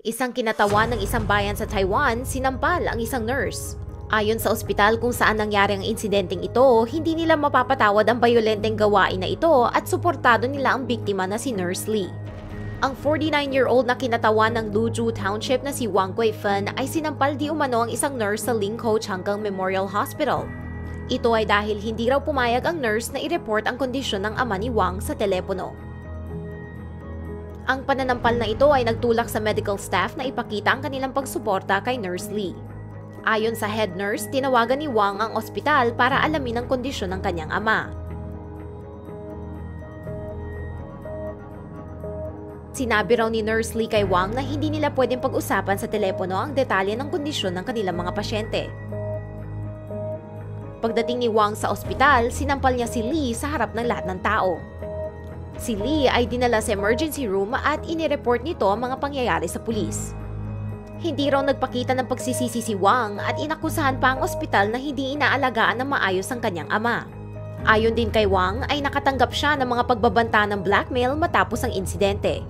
Isang kinatawan ng isang bayan sa Taiwan, sinampal ang isang nurse. Ayon sa ospital kung saan nangyari ang insidenteng ito, hindi nila mapapatawad ang bayolenteng gawain na ito at suportado nila ang biktima na si Nurse Lee. Ang 49-year-old na kinatawan ng Luzhu Township na si Wang Guifan ay sinampal di umano ang isang nurse sa Lingko Changgang Memorial Hospital. Ito ay dahil hindi raw pumayag ang nurse na i-report ang kondisyon ng ama ni Wang sa telepono. Ang pananampal na ito ay nagtulak sa medical staff na ipakita ang kanilang pagsuporta kay Nurse Lee. Ayon sa head nurse, tinawagan ni Wang ang ospital para alamin ang kondisyon ng kanyang ama. Sinabi raw ni Nurse Lee kay Wang na hindi nila pwedeng pag-usapan sa telepono ang detalye ng kondisyon ng kanilang mga pasyente. Pagdating ni Wang sa ospital, sinampal niya si Lee sa harap ng lahat ng tao. Si Lee ay dinala sa emergency room at inireport nito ang mga pangyayari sa pulis. Hindi raw nagpakita ng pagsisisi si Wang at inakusahan pa ang ospital na hindi inaalagaan ng maayos ang kanyang ama. Ayon din kay Wang ay nakatanggap siya ng mga pagbabanta ng blackmail matapos ang insidente.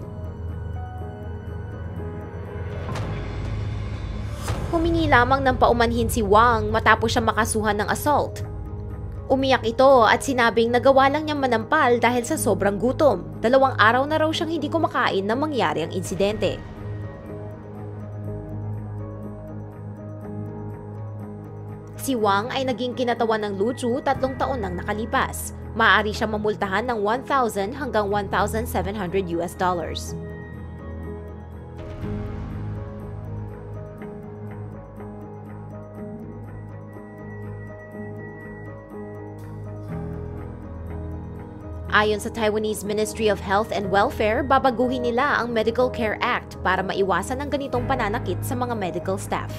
Humingi lamang ng paumanhin si Wang matapos siya makasuhan ng assault. Umiyak ito at sinabing nagawa lang niyang manampal dahil sa sobrang gutom. Dalawang araw na raw siyang hindi kumakain nang mangyari ang insidente. Si Wang ay naging kinatawan ng Luchu tatlong taon nang nakalipas. Maaari siya mamultahan ng 1,000 hanggang 1,700 US dollars. Ayon sa Taiwanese Ministry of Health and Welfare, babaguhin nila ang Medical Care Act para maiwasan ang ganitong pananakit sa mga medical staff.